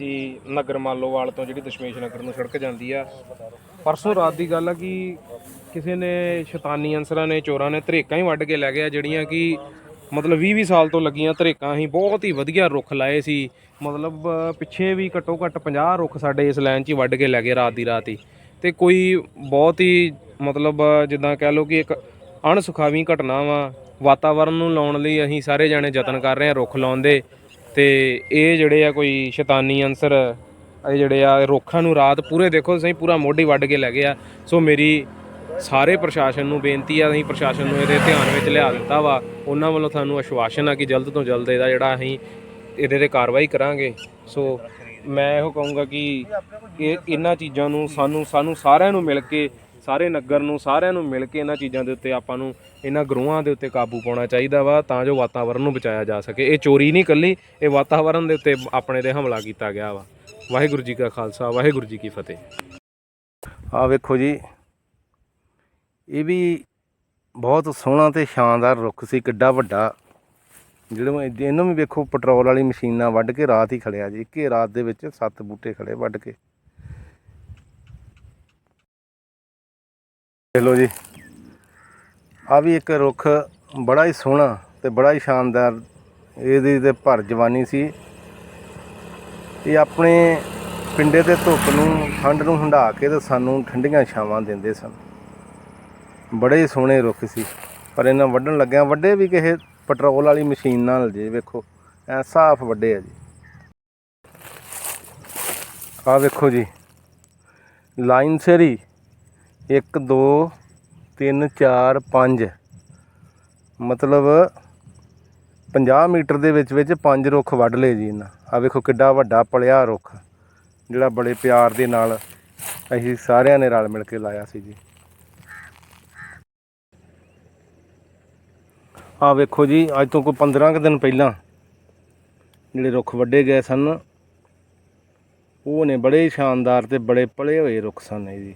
ਜੀ ਨਗਰ ਮਾਲੋਵਾਲ ਤੋਂ ਜਿਹੜੀ ਦਸ਼ਮੇਸ਼ ਨਗਰ ਨੂੰ ਸੜਕ ਜਾਂਦੀ ਆ। ਪਰਸੋਂ ਰਾਤ ਦੀ ਗੱਲ ਆ ਕਿ ਕਿਸੇ ਨੇ ਸ਼ੈਤਾਨੀ ਅਨਸਰਾਂ ਨੇ, ਚੋਰਾਂ ਨੇ ਧਰੇਕਾਂ ਹੀ ਵੱਢ ਕੇ ਲੈ ਗਿਆ, ਜਿਹੜੀਆਂ ਕਿ ਮਤਲਬ 20 20 ਸਾਲ ਤੋਂ ਲੱਗੀਆਂ ਧਰੇਕਾਂ ਹੀ, ਬਹੁਤ ਹੀ ਵਧੀਆ ਰੁੱਖ ਲਾਏ ਸੀ। ਮਤਲਬ ਪਿੱਛੇ ਵੀ ਘੱਟੋ ਘੱਟ 50 ਰੁੱਖ ਸਾਡੇ ਇਸ ਲਾਈਨ 'ਚ ਹੀ ਵੱਢ ਕੇ ਲੈ ਗਏ ਰਾਤ ਦੀ ਰਾਤ ਹੀ। ਤੇ ਕੋਈ ਬਹੁਤ ਹੀ ਮਤਲਬ ਜਿੱਦਾਂ ਕਹਿ ਲਓ ਕਿ ਇੱਕ ਅਣਸੁਖਾਵੀ ਘਟਨਾ ਵਾ। ਵਾਤਾਵਰਨ ਨੂੰ ਲਾਉਣ ਲਈ ਅਸੀਂ ਸਾਰੇ ਜਾਣੇ ਯਤਨ ਕਰ ਰਹੇ ਹਾਂ ਰੁੱਖ ਲਾਉਣ ਦੇ। ਤੇ ਇਹ ਜਿਹੜੇ ਆ ਕੋਈ ਸ਼ੈਤਾਨੀ ਅੰਸਰ ਇਹ ਜਿਹੜੇ ਆ ਰੁੱਖਾਂ ਨੂੰ ਰਾਤ ਪੂਰੇ ਦੇਖੋ ਸਹੀ ਪੂਰਾ ਮੋਢੀ ਵੱਢ ਕੇ ਲੈ ਗਏ ਆ। ਸੋ ਮੇਰੀ ਸਾਰੇ ਪ੍ਰਸ਼ਾਸਨ ਨੂੰ ਬੇਨਤੀ ਆ, ਅਸੀਂ ਪ੍ਰਸ਼ਾਸਨ ਨੂੰ ਇਹਦੇ ਧਿਆਨ ਵਿੱਚ ਲਿਆ ਦਿੱਤਾ ਵਾ। ਉਹਨਾਂ ਵੱਲੋਂ ਤੁਹਾਨੂੰ ਆਸ਼ਵਾਸਨ ਆ ਕਿ ਜਲਦ ਤੋਂ ਜਲਦ ਇਹਦਾ ਜਿਹੜਾ ਅਸੀਂ ਇਹਦੇ ਤੇ ਕਾਰਵਾਈ ਕਰਾਂਗੇ। ਸੋ ਮੈਂ ਇਹੋ ਕਹੂੰਗਾ ਕਿ ਇਹ ਇਹਨਾਂ ਚੀਜ਼ਾਂ ਨੂੰ ਸਾਨੂੰ ਸਾਨੂੰ ਸਾਰਿਆਂ ਨੂੰ ਮਿਲ ਕੇ ਸਾਰੇ ਨਗਰ ਨੂੰ, ਸਾਰਿਆਂ ਨੂੰ ਮਿਲ ਕੇ ਇਹਨਾਂ ਚੀਜ਼ਾਂ ਦੇ ਉੱਤੇ ਆਪਾਂ ਨੂੰ ਇਹਨਾਂ ਗਰੋਹਾਂ ਦੇ ਉੱਤੇ ਕਾਬੂ ਪਾਉਣਾ ਚਾਹੀਦਾ ਵਾ, ਤਾਂ ਜੋ ਵਾਤਾਵਰਨ ਨੂੰ ਬਚਾਇਆ ਜਾ ਸਕੇ। ਇਹ ਚੋਰੀ ਨਹੀਂ ਕੱਲੀ ਇਹ ਵਾਤਾਵਰਨ ਦੇ ਉੱਤੇ ਆਪਣੇ ਤੇ ਹਮਲਾ ਕੀਤਾ ਗਿਆ ਵਾ। ਵਾਹਿਗੁਰੂ ਜੀ ਕਾ ਖਾਲਸਾ, ਵਾਹਿਗੁਰੂ ਜੀ ਕੀ ਫਤਿਹ। ਆ ਵੇਖੋ ਜੀ, ਇਹ ਵੀ ਬਹੁਤ ਸੋਹਣਾ ਤੇ ਸ਼ਾਨਦਾਰ ਰੁੱਖ ਸੀ, ਕਿੱਡਾ ਵੱਡਾ। ਜਿਹੜੇ ਇਹਨੂੰ ਵੀ ਵੇਖੋ, ਪੈਟਰੋਲ ਵਾਲੀ ਮਸ਼ੀਨਾਂ ਵੱਢ ਕੇ ਰਾਤ ਹੀ ਖੜਿਆ ਜੀ, ਇੱਕੇ ਰਾਤ ਦੇ ਵਿੱਚ ਸੱਤ ਬੂਟੇ ਖੜੇ ਵੱਢ ਕੇ। ਦੇਖ ਲਓ ਜੀ। ਆ ਵੀ ਇੱਕ ਰੁੱਖ ਬੜਾ ਹੀ ਸੋਹਣਾ ਤੇ ਬੜਾ ਹੀ ਸ਼ਾਨਦਾਰ ਇਹਦੀ ਤੇ ਭਰ ਜਵਾਨੀ ਸੀ। ਇਹ ਆਪਣੇ ਪਿੰਡੇ ਤੇ ਧੁੱਪ ਨੂੰ, ਠੰਡ ਨੂੰ ਹੰਢਾ ਕੇ ਤੇ ਸਾਨੂੰ ਠੰਡੀਆਂ ਛਾਵਾਂ ਦਿੰਦੇ ਸਨ। ਬੜੇ ਹੀ ਸੋਹਣੇ ਰੁੱਖ ਸੀ। ਪਰ ਇਹਨਾਂ ਵੱਢਣ ਲੱਗਿਆ ਵੱਡੇ ਵੀ ਕਿਸੇ ਪੈਟਰੋਲ ਵਾਲੀ ਮਸ਼ੀਨ ਨਾਲ ਜੇ ਵੇਖੋ, ਐ ਸਾਫ਼ ਵੱਡੇ ਆ ਜੀ। ਆ ਵੇਖੋ ਜੀ, ਲਾਈਨ ਸੇਰੀ 1 2 3 4 5 ਮਤਲਬ 50 ਮੀਟਰ ਦੇ ਵਿੱਚ ਵਿੱਚ ਪੰਜ ਰੁੱਖ ਵੱਢ ਲਏ ਜੀ ਇਹਨਾਂ। ਆ ਵੇਖੋ ਕਿੱਡਾ ਵੱਡਾ ਪਲਿਆ ਰੁੱਖ, ਜਿਹੜਾ ਬੜੇ ਪਿਆਰ ਦੇ ਨਾਲ ਅਸੀਂ ਸਾਰਿਆਂ ਨੇ ਰਲ ਮਿਲ ਕੇ ਲਾਇਆ ਸੀ ਜੀ। ਆ ਵੇਖੋ ਜੀ, ਅੱਜ ਤੋਂ ਕੋਈ 15 ਕੁ ਦਿਨ ਪਹਿਲਾਂ ਜਿਹੜੇ ਰੁੱਖ ਵੱਡੇ ਗਏ ਸਨ, ਉਹ ਨੇ ਬੜੇ ਸ਼ਾਨਦਾਰ ਤੇ ਬੜੇ ਪਲੇ ਹੋਏ ਰੁੱਖ ਸਨ ਇਹ ਜੀ।